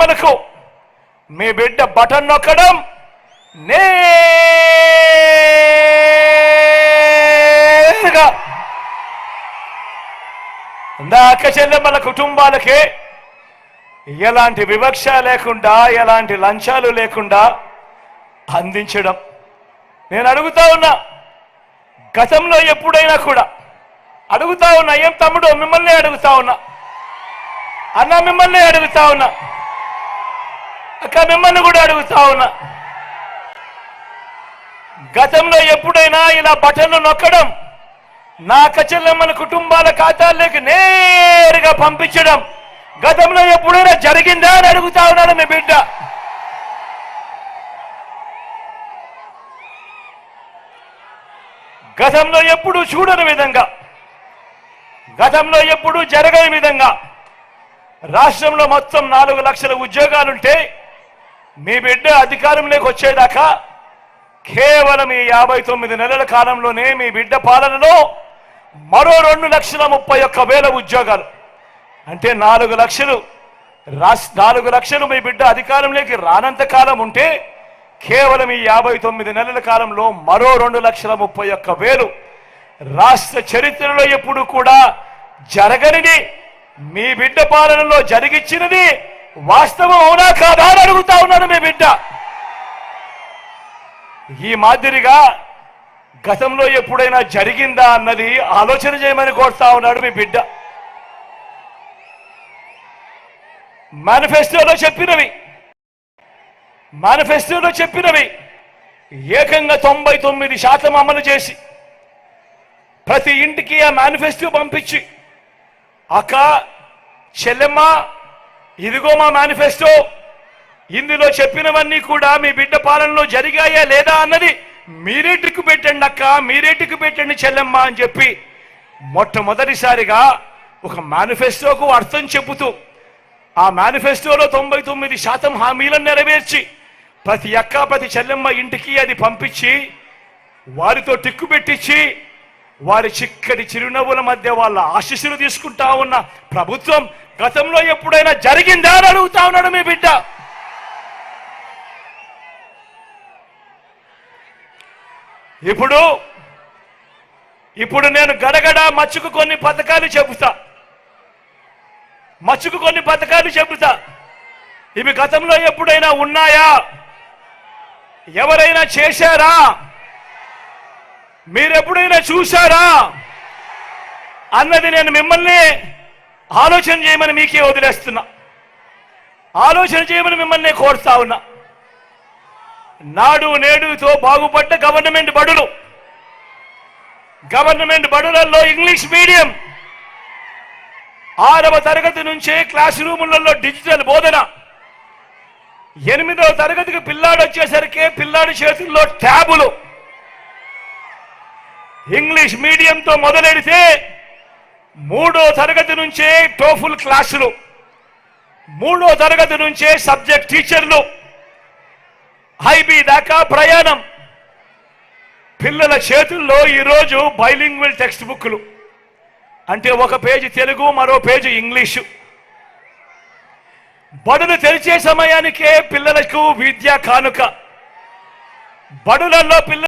చెల్లెమ్మలకు మీ బిడ్డ బటన్ నొక్కడం. నేరుగా. ఇందాక చెల్లెమ్మల కుటుంబాలకే ఎలాంటి వివక్ష లేకుండా ఎలాంటి లంచాలు లేకుండా అందించడం. నేను అడుగుతా ఉన్నా గతంలో ఎప్పుడైనా కూడా అడుగుతా ఉన్నా ఏం తమ్ముడు మిమ్మల్ని అడుగుతా ఉన్నా. అన్న మిమ్మల్ని అడుగుతా ఉన్నా. అక్క మిమ్మల్ని కూడా అడుగుతా ఉన్నా. గతంలో ఎప్పుడైనా ఇలా బటన్లు నొక్కడం నా కచెల్లమ్మల కుటుంబాల ఖాతాల్లోకి నేరుగా పంపించడం గతంలో ఎప్పుడైనా జరిగిందా అని అడుగుతా ఉన్నాడు మీ బిడ్డ. గతంలో ఎప్పుడు చూడని విధంగా గతంలో ఎప్పుడు జరగని విధంగా రాష్ట్రంలో మొత్తం నాలుగు లక్షల ఉద్యోగాలుంటే మీ బిడ్డ అధికారంలోకి వచ్చేదాకా కేవలం ఈ యాభై తొమ్మిది నెలల కాలంలోనే మీ బిడ్డ పాలనలో మరో రెండు లక్షల ముప్పై ఒక్క వేల ఉద్యోగాలు. అంటే నాలుగు లక్షలు రాస్ నాలుగు లక్షలు మీ బిడ్డ అధికారంలోకి రానంత కాలం ఉంటే కేవలం ఈ యాభై తొమ్మిది నెలల కాలంలో మరో రెండు లక్షల ముప్పై ఒక్క వేలు రాష్ట్ర చరిత్రలో ఎప్పుడు కూడా జరగనిది. మీ బిడ్డ పాలనలో జరిగిచ్చినది వాస్తవం అవునా కాదా అని అడుగుతా ఉన్నాను మీ బిడ్డ. ఈ మాదిరిగా గతంలో ఎప్పుడైనా జరిగిందా అన్నది ఆలోచన చేయమని కోరుతా ఉన్నాడు మీ బిడ్డ. మేనిఫెస్టోలో చెప్పినవి. మేనిఫెస్టోలో చెప్పినవి. ఏకంగా తొంభై తొమ్మిది శాతం అమలు చేసి ప్రతి ఇంటికి ఆ మేనిఫెస్టో పంపించి అక్క చెల్లెమ్మ ఇదిగో మా మేనిఫెస్టో ఇందులో చెప్పినవన్నీ కూడా మీ బిడ్డ పాలనలో జరిగాయా లేదా అన్నది మీరే టిక్కు పెట్టండి అక్క మీరే టిక్కు పెట్టండి చెల్లెమ్మ అని చెప్పి మొట్టమొదటిసారిగా ఒక మేనిఫెస్టోకు అర్థం చెబుతూ ఆ మేనిఫెస్టోలో తొంభై తొమ్మిది శాతం హామీలను నెరవేర్చి ప్రతి అక్క ప్రతి చెల్లెమ్మ ఇంటికి అది పంపించి వారితో టిక్కు పెట్టించి వారి చిక్కటి చిరునవ్వుల మధ్య వాళ్ళ ఆశీస్సులు తీసుకుంటా ఉన్న ప్రభుత్వం గతంలో ఎప్పుడైనా జరిగిందా అని అడుగుతా ఉన్నాడు మీ బిడ్డ. ఇప్పుడు ఇప్పుడు నేను గడగడ మచ్చుకు కొన్ని పథకాలు చెబుతా. మచ్చుకు కొన్ని పథకాలు చెబుతా. ఇవి గతంలో ఎప్పుడైనా ఉన్నాయా? ఎవరైనా చేశారా? మీరెప్పుడైనా చూశారా? అన్నది నేను మిమ్మల్ని ఆలోచన చేయమని మీకే వదిలేస్తున్నా. ఆలోచన చేయమని మిమ్మల్ని కోరుతా ఉన్నా. నాడు నేడుతో బాగుపడ్డ గవర్నమెంట్ బడులు. గవర్నమెంట్ బడులలో ఇంగ్లీష్ మీడియం. ఆరవ తరగతి నుంచే క్లాస్ రూములలో డిజిటల్ బోధన. ఎనిమిదవ తరగతికి పిల్లాడు వచ్చేసరికి పిల్లాడి చేతుల్లో ట్యాబులు. ఇంగ్లీష్ మీడియంతో మొదలెడితే మూడో తరగతి నుంచే టోఫుల్ క్లాసులు. మూడో తరగతి నుంచే సబ్జెక్ట్ టీచర్లు. హైబీ దాకా ప్రయాణం. పిల్లల చేతుల్లో ఈరోజు బైలింగ్వల్ టెక్స్ట్ బుక్లు అంటే ఒక పేజీ తెలుగు మరో పేజీ ఇంగ్లీషు. బడులు తెరిచే సమయానికే పిల్లలకు విద్యా కానుక. బడులలో పిల్ల